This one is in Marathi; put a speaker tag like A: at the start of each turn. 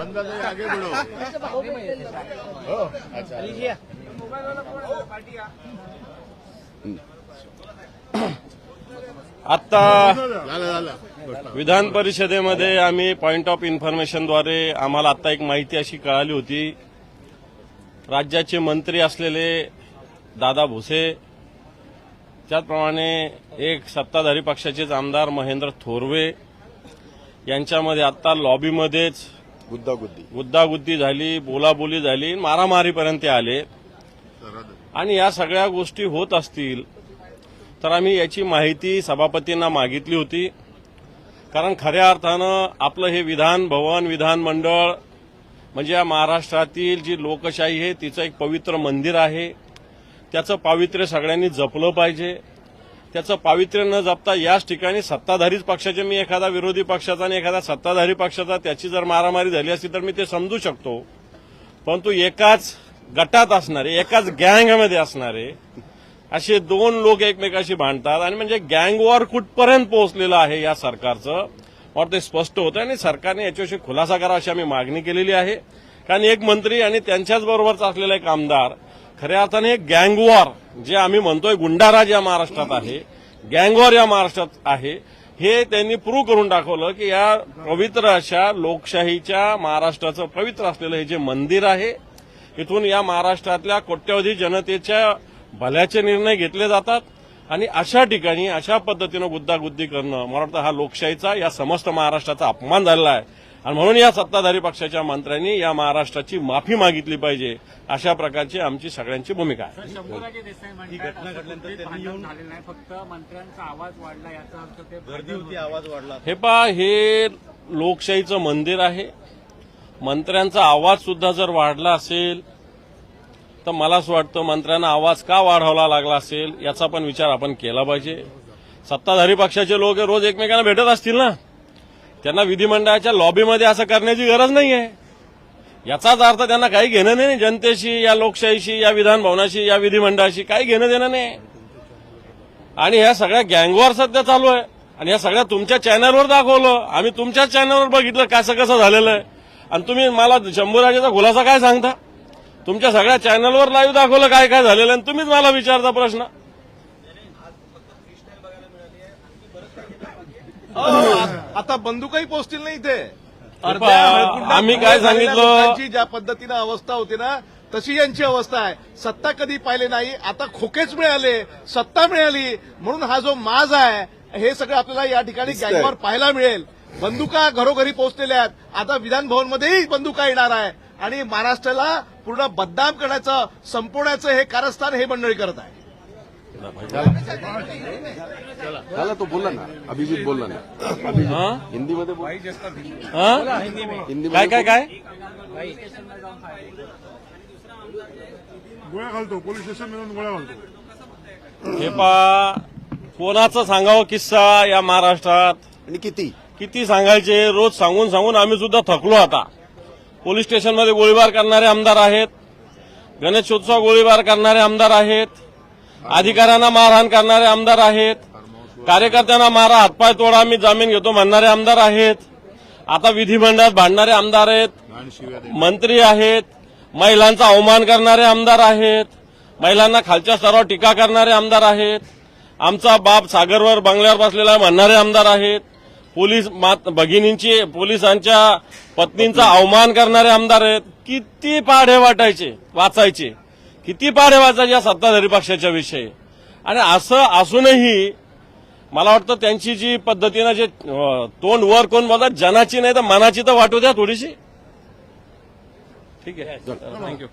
A: अंदाज आगे बढ़ो। हो अच्छा।
B: आता. विधान परिषदेमध्ये आम्ही पॉइंट ऑफ इन्फॉर्मेशनद्वारे आम्हाला आता एक माहिती अशी कळाली होती. राज्याचे मंत्री असलेले दादा भुसे त्याचप्रमाणे एक सत्ताधारी पक्षाचेच आमदार महेंद्र थोरवे यांच्यामध्ये आता लॉबीमध्येच
A: गुद्दागुद्दी.
B: गुद्दागुद्दी झाली बोलाबोली झाली मारामारीपर्यंत आले. आणि या सगळ्या गोष्टी होत असतील तर आम्ही याची माहिती सभापतींना मागितली होती. कारण खऱ्या अर्थानं आपलं हे विधान भवन विधानमंडळ म्हणजे या महाराष्ट्रातील जी लोकशाही आहे तिचं एक पवित्र मंदिर आहे. त्याचं पावित्र्य सगळ्यांनी जपलं पाहिजे. त्याचं पावित्र्य न जपता याच ठिकाणी सत्ताधारीच पक्षाचे मी एखादा विरोधी पक्षाचा आणि एखादा सत्ताधारी पक्षाचा त्याची जर मारामारी झाली असती तर मी ते समजू शकतो. परंतु एकाच गटात असणारे एकाच गँगमध्ये असणारे असे दोन लोक एकमेकाशी भांडतात आणि म्हणजे गँग वॉर कुठपर्यंत पोहोचलेलं आहे या सरकारचं और ते स्पष्ट होतं आणि सरकारने याच्याविषयी खुलासा करा अशी आम्ही मागणी केलेली आहे. कारण एक मंत्री आणि त्यांच्याच बरोबरचा असलेला एक आमदार खऱ्या अर्थाने गँगवॉर जे आम्ही म्हणतोय गुंडाराज या महाराष्ट्रात आहे गँगवॉर या महाराष्ट्रात आहे हे त्यांनी प्रूव्ह करून दाखवलं की या पवित्र अशा लोकशाहीच्या महाराष्ट्राचं पवित्र असलेलं हे जे मंदिर आहे इथून या महाराष्ट्रातल्या कोट्यवधी जनतेच्या भल्याचे निर्णय घेतले जातात आणि अशा ठिकाणी अशा पद्धतीनं गुद्दागुद्दी करणं मला वाटतं हा लोकशाहीचा या समस्त महाराष्ट्राचा अपमान झालेला आहे. आणि म्हणून या सत्ताधारी पक्षाच्या मंत्र्यांनी या महाराष्ट्राची माफी मागितली पाहिजे अशा प्रकारची आमची सगळ्यांची भूमिका आहे.
C: शंभूराजे देसाई म्हणतात असं कुठलीच भांडण झालेलं नाही. फक्त मंत्र्यांचा आवाज वाढला याचा अर्थ ते गर्दी होती आवाज वाढला.
B: हे पहा हे लोकशाहीचं मंदिर आहे. मंत्र्यांचा आवाज सुद्धा जर वाढला असेल तर मला असं वाटतं मंत्र्यांना आवाज का वाढवला लागला असेल याचा पण विचार आपण केला पाहिजे. सत्ताधारी पक्षाचे लोक रोज एकमेकांना भेटत असतील ना? त्यांना विधिमंडळाच्या लॉबीमध्ये असं करण्याची गरज नाही आहे याचाच अर्थ त्यांना काही घेणं नाही जनतेशी या लोकशाहीशी या विधानभवनाशी या विधिमंडळाशी काही घेणं देणं नाही. आणि ह्या सगळ्या गँगवॉर सध्या चालू आहे. आणि ह्या सगळ्या तुमच्या चॅनलवर दाखवलं. आम्ही तुमच्याच चॅनलवर बघितलं कसं कसं झालेलं आहे. आणि तुम्ही मला शंभूराजेचा खुलासा काय सांगता? तुमच्या सगळ्या चॅनलवर लाईव्ह दाखवलं काय काय झालेलं आणि तुम्हीच मला विचारता प्रश्न.
D: आता बंदुकही पोचतील नाही इथे.
B: आम्ही काय सांगितलं?
D: ज्या पद्धतीनं अवस्था होती ना तशी यांची अवस्था आहे. सत्ता कधी पाहिले नाही आता खोकेच मिळाले सत्ता मिळाली म्हणून हा जो माज आहे हे सगळं आपल्याला या ठिकाणी गँगवर पाहायला मिळेल. बंदुका घरोघरी पोहोचलेल्या आहेत. आता विधान भवनमध्येही बंदुका येणार आहे. आणि महाराष्ट्राला पूर्ण बदनाम करण्याचं संपवण्याचं हे कारस्थान हे मंडळी करत आहे.
E: झाला तो बोलला ना. अभिजित बोलला ना.
B: हा?
E: हिंदीमध्ये बोल.
B: हा?
E: हिंदीमध्ये.
B: काय काय काय?
A: गोळ्या घालतो पोलीस स्टेशन मिळून गोळ्या घालतो.
B: हे पा कोणाचं सांगावं किस्सा या महाराष्ट्रात?
E: आणि किती?
B: किती सांगायचे? रोज सांगून सांगून आम्ही सुद्धा थकलो आता. पोलीस स्टेशनमध्ये गोळीबार करणारे आमदार आहेत. गणेशोत्सव गोळीबार करणारे आमदार आहेत. अधिकाऱ्यांना मारहाण करणारे आमदार आहेत. कार्यकर्त्यांना मारा हातपाय तोडा मी जामीन घेतो म्हणणारे आमदार आहेत. आता विधिमंडळात भांडणारे आमदार आहेत. मंत्री आहेत. महिलांचा अवमान करणारे आमदार आहेत. महिलांना खालच्या स्तरावर टीका करणारे आमदार आहेत. आमचा बाप सागरवर बंगल्यावर बसलेला म्हणणारे आमदार आहेत. पोलीस भगिनींची पोलिसांच्या पत्नींचा अवमान करणारे आमदार आहेत. किती पाढे वाटायचे वाचायचे. किती पाढे वाचायचे या सत्ताधारी पक्षाच्या विषयी? आणि असं असूनही मला वाटतं त्यांची जी पद्धतीनं जे तोंड वर कोण बोलतात जनाची नाही तर मनाची तर वाटू द्या थोडीशी. ठीक आहे. थँक्यू